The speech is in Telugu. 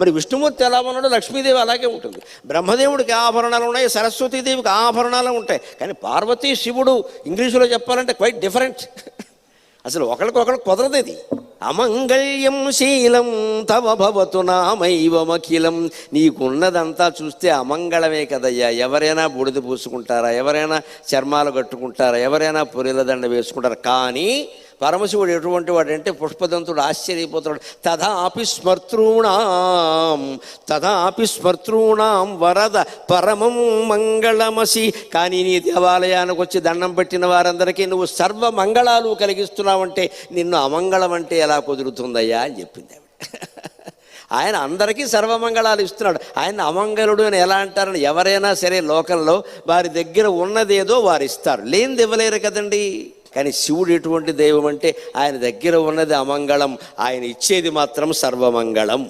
మరి విష్ణుమూర్తి ఎలా ఉన్నాడో లక్ష్మీదేవి అలాగే ఉంటుంది. బ్రహ్మదేవుడికి ఆభరణాలు ఉన్నాయి సరస్వతీదేవికి ఆభరణాలు ఉంటాయి. కానీ పార్వతీ శివుడు ఇంగ్లీషులో చెప్పాలంటే క్వైట్ డిఫరెంట్ అసలు ఒకరికొకరు కుదరదు ఇది. అమంగళ్యం శీలం తవ భవతు నామైవమఖిలం నీకున్నదంతా చూస్తే అమంగళమే కదయ్యా. ఎవరైనా బూడిద పూసుకుంటారా? ఎవరైనా చర్మాలు కట్టుకుంటారా? ఎవరైనా పొరిల దండ వేసుకుంటారా? కానీ పరమశివుడు ఎటువంటి వాడు అంటే పుష్పదంతుడు ఆశ్చర్యపోతున్నాడు తథాపి స్మర్తృణాం తథాపి స్మర్తృణాం వరద పరమం మంగళమసి. కానీ నీ దేవాలయానికి వచ్చి దండం పెట్టిన వారందరికీ నువ్వు సర్వ మంగళాలు కలిగిస్తున్నావంటే నిన్ను అమంగళం అంటే ఎలా కుదురుతుందయ్యా అని చెప్పింది ఆవిడ. ఆయన అందరికీ సర్వమంగళాలు ఇస్తున్నాడు. ఆయన అమంగళుడు అని ఎలా అంటారని ఎవరైనా సరే లోకంలో వారి దగ్గర ఉన్నదేదో వారు ఇస్తారు. లేనిది ఇవ్వలేరు కదండీ. కానీ శివుడు ఎటువంటి దైవం అంటే ఆయన దగ్గర ఉన్నది అమంగళం. ఆయన ఇచ్చేది మాత్రం సర్వమంగళం.